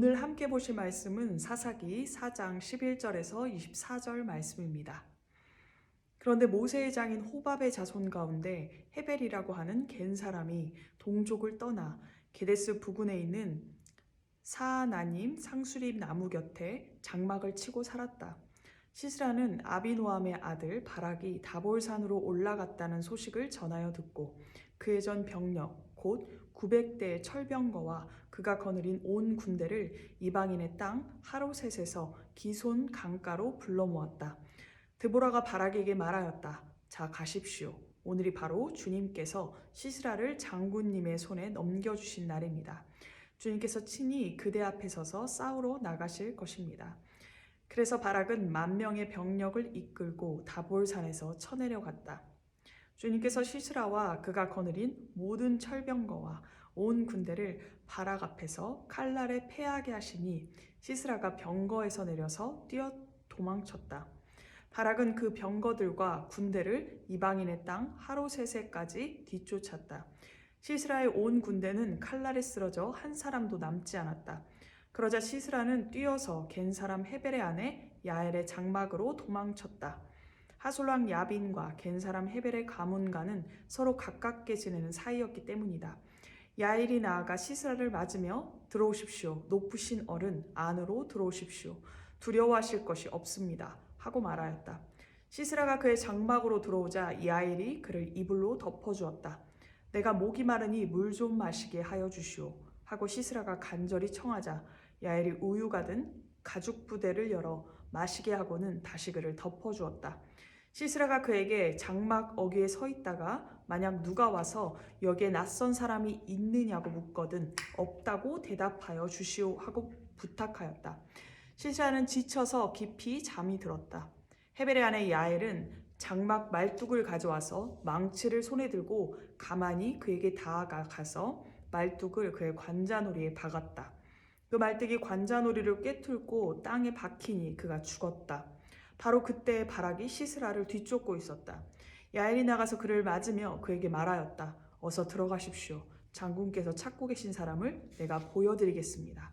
오늘 함께 보실 말씀은 사사기 4장 11절에서 24절 말씀입니다. 그런데 모세의 장인 호밥의 자손 가운데 헤벨이라고 하는 겐 사람이 동족을 떠나 게데스 부근에 있는 사하나님 상수립 나무 곁에 장막을 치고 살았다. 시스라는 아비노함의 아들 바락이 다볼산으로 올라갔다는 소식을 전하여 듣고 그의 전 병력 곧 900대의 철병거와 그가 거느린 온 군대를 이방인의 땅 하로셋에서 기손 강가로 불러 모았다. 드보라가 바락에게 말하였다. 자 가십시오. 오늘이 바로 주님께서 시스라를 장군님의 손에 넘겨주신 날입니다. 주님께서 친히 그대 앞에 서서 싸우러 나가실 것입니다. 그래서 바락은 만 명의 병력을 이끌고 다볼산에서 쳐내려갔다. 주님께서 시스라와 그가 거느린 모든 철병거와 온 군대를 바락 앞에서 칼날에 패하게 하시니 시스라가 병거에서 내려서 뛰어 도망쳤다. 바락은 그 병거들과 군대를 이방인의 땅 하로세세까지 뒤쫓았다. 시스라의 온 군대는 칼날에 쓰러져 한 사람도 남지 않았다. 그러자 시스라는 뛰어서 겐 사람 헤벨의 아내 야엘의 장막으로 도망쳤다. 하솔랑 야빈과 겐 사람 헤벨의 가문과는 서로 가깝게 지내는 사이였기 때문이다. 야엘이 나아가 시스라를 맞으며 들어오십시오. 높으신 어른 안으로 들어오십시오. 두려워하실 것이 없습니다. 하고 말하였다. 시스라가 그의 장막으로 들어오자 야엘이 그를 이불로 덮어주었다. 내가 목이 마르니 물 좀 마시게 하여 주시오. 하고 시스라가 간절히 청하자 야엘이 우유 가 든 가죽 부대를 열어 마시게 하고는 다시 그를 덮어주었다. 시스라가 그에게 장막 어귀에 서 있다가 만약 누가 와서 여기에 낯선 사람이 있느냐고 묻거든 없다고 대답하여 주시오 하고 부탁하였다. 시스라는 지쳐서 깊이 잠이 들었다. 헤벨의 아내 야엘은 장막 말뚝을 가져와서 망치를 손에 들고 가만히 그에게 다가가서 말뚝을 그의 관자놀이에 박았다. 그 말뚝이 관자놀이를 꿰뚫고 땅에 박히니 그가 죽었다. 바로 그때 바락이 시스라를 뒤쫓고 있었다. 야엘이 나가서 그를 맞으며 그에게 말하였다. 어서 들어가십시오. 장군께서 찾고 계신 사람을 내가 보여드리겠습니다.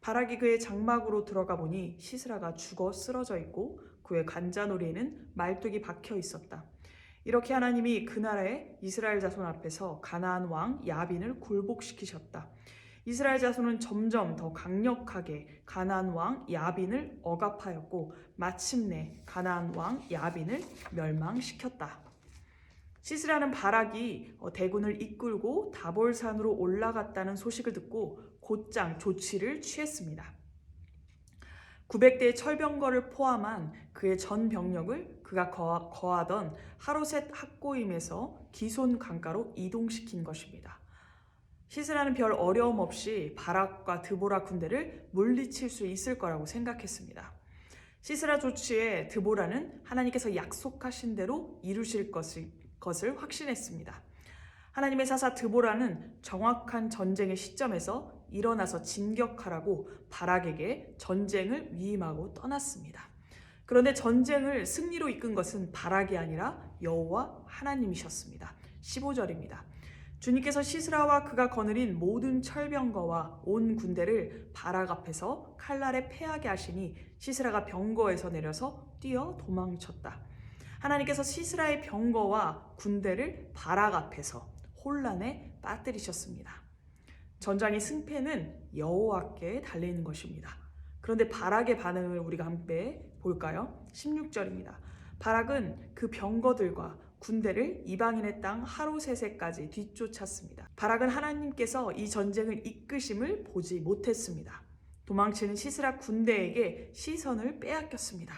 바락이 그의 장막으로 들어가 보니 시스라가 죽어 쓰러져 있고 그의 관자놀이에는 말뚝이 박혀 있었다. 이렇게 하나님이 그날에 이스라엘 자손 앞에서 가나안 왕 야빈을 굴복시키셨다. 이스라엘 자손은 점점 더 강력하게 가나안 왕 야빈을 억압하였고 마침내 가나안 왕 야빈을 멸망시켰다. 시스라는 바락이 어, 대군을 이끌고 다볼산으로 올라갔다는 소식을 듣고 곧장 조치를 취했습니다. 900대의 철병거를 포함한 그의 전 병력을 그가 거하던 하로셋 학고임에서 기손 강가로 이동시킨 것입니다. 시스라는 별 어려움 없이 바락과 드보라 군대를 물리칠 수 있을 거라고 생각했습니다. 시스라 조치에 드보라는 하나님께서 약속하신 대로 이루실 것을, 것을 확신했습니다. 하나님의 사사 드보라는 정확한 전쟁의 시점에서 일어나서 진격하라고 바락에게 전쟁을 위임하고 떠났습니다. 그런데 전쟁을 승리로 이끈 것은 바락이 아니라 여호와 하나님이셨습니다. 15절입니다. 주님께서 시스라와 그가 거느린 모든 철병거와 온 군대를 바락 앞에서 칼날에 패하게 하시니 시스라가 병거에서 내려서 뛰어 도망쳤다. 하나님께서 시스라의 병거와 군대를 바락 앞에서 혼란에 빠뜨리셨습니다. 전장의 승패는 여호와께 달리는 것입니다. 그런데 바락의 반응을 우리가 함께 볼까요? 16절입니다. 바락은 그 병거들과 군대를 이방인의 땅 하루세세까지 뒤쫓았습니다. 바락은 하나님께서 이 전쟁을 이끄심을 보지 못했습니다. 도망치는 시스라 군대에게 시선을 빼앗겼습니다.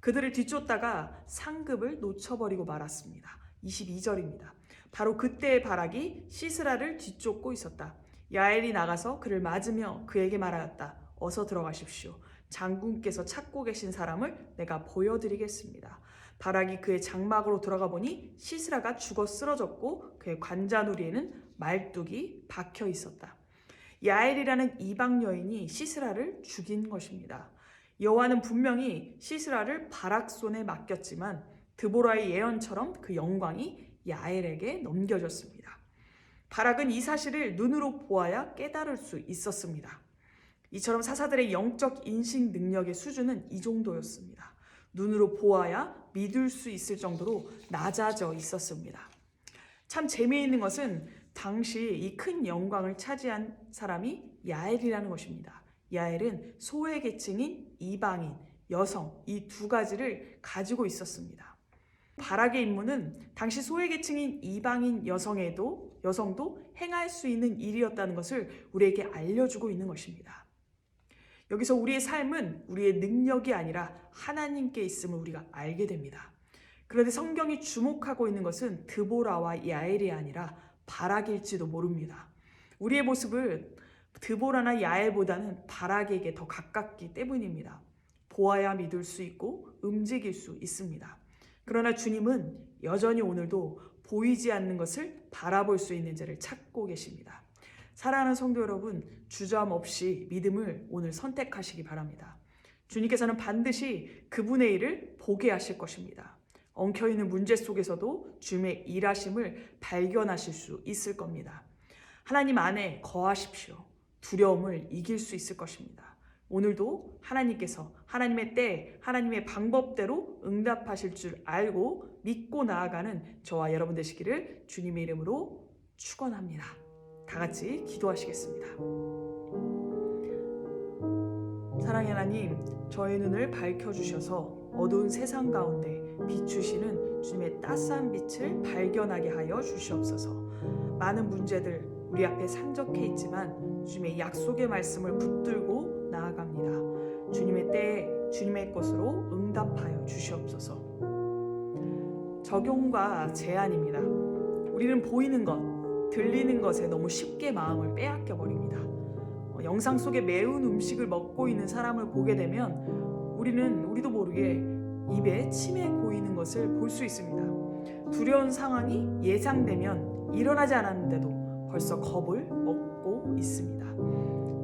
그들을 뒤쫓다가 상급을 놓쳐버리고 말았습니다. 22절입니다. 바로 그때의 바락이 시스라를 뒤쫓고 있었다. 야엘이 나가서 그를 맞으며 그에게 말하였다. 어서 들어가십시오. 장군께서 찾고 계신 사람을 내가 보여드리겠습니다. 바락이 그의 장막으로 들어가 보니 시스라가 죽어 쓰러졌고 그의 관자놀이에는 말뚝이 박혀 있었다. 야엘이라는 이방 여인이 시스라를 죽인 것입니다. 여호와는 분명히 시스라를 바락 손에 맡겼지만 드보라의 예언처럼 그 영광이 야엘에게 넘겨졌습니다. 바락은 이 사실을 눈으로 보아야 깨달을 수 있었습니다. 이처럼 사사들의 영적 인식 능력의 수준은 이 정도였습니다. 눈으로 보아야 믿을 수 있을 정도로 낮아져 있었습니다. 참 재미있는 것은 당시 이 큰 영광을 차지한 사람이 야엘이라는 것입니다. 야엘은 소외 계층인 이방인, 여성 이 두 가지를 가지고 있었습니다. 바락의 임무는 당시 소외 계층인 이방인 여성에도 여성도 행할 수 있는 일이었다는 것을 우리에게 알려주고 있는 것입니다. 여기서 우리의 삶은 우리의 능력이 아니라 하나님께 있음을 우리가 알게 됩니다. 그런데 성경이 주목하고 있는 것은 드보라와 야엘이 아니라 바락일지도 모릅니다. 우리의 모습을 드보라나 야엘보다는 바락에게 더 가깝기 때문입니다. 보아야 믿을 수 있고 움직일 수 있습니다. 그러나 주님은 여전히 오늘도 보이지 않는 것을 바라볼 수 있는 자를 찾고 계십니다. 사랑하는 성도 여러분, 주저함 없이 믿음을 오늘 선택하시기 바랍니다. 주님께서는 반드시 그분의 일을 보게 하실 것입니다. 엉켜있는 문제 속에서도 주님의 일하심을 발견하실 수 있을 겁니다. 하나님 안에 거하십시오. 두려움을 이길 수 있을 것입니다. 오늘도 하나님께서 하나님의 때, 하나님의 방법대로 응답하실 줄 알고 믿고 나아가는 저와 여러분 되시기를 주님의 이름으로 축원합니다. 다 같이 기도하시겠습니다. 사랑의 하나님, 저의 눈을 밝혀 주셔서 어두운 세상 가운데 비추시는 주님의 따스한 빛을 발견하게 하여 주시옵소서. 많은 문제들 우리 앞에 산적해 있지만 주님의 약속의 말씀을 붙들고 나아갑니다. 주님의 때에 주님의 것으로 응답하여 주시옵소서. 적용과 제안입니다. 우리는 보이는 것, 들리는 것에 너무 쉽게 마음을 빼앗겨 버립니다. 어, 영상 속에 매운 음식을 먹고 있는 사람을 보게 되면 우리는 우리도 모르게 입에 침에 고이는 것을 볼 수 있습니다. 두려운 상황이 예상되면 일어나지 않았는데도 벌써 겁을 먹고 있습니다.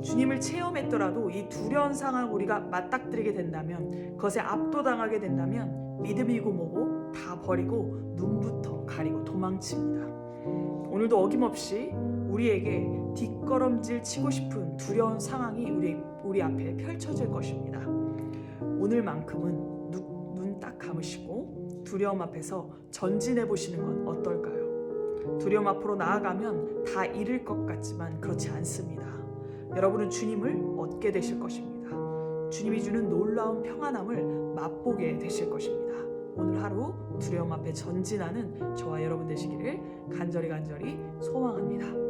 주님을 체험했더라도 이 두려운 상황을 우리가 맞닥뜨리게 된다면 그것에 압도당하게 된다면 믿음이고 뭐고 다 버리고 눈부터 가리고 도망칩니다. 오늘도 어김없이 우리에게 뒷걸음질 치고 싶은 두려운 상황이 우리, 우리 앞에 펼쳐질 것입니다. 오늘만큼은 눈 딱 감으시고 두려움 앞에서 전진해 보시는 건 어떨까요? 두려움 앞으로 나아가면 다 잃을 것 같지만 그렇지 않습니다. 여러분은 주님을 얻게 되실 것입니다. 주님이 주는 놀라운 평안함을 맛보게 되실 것입니다. 오늘 하루 두려움 앞에 전진하는 저와 여러분 되시기를 간절히 간절히 소망합니다.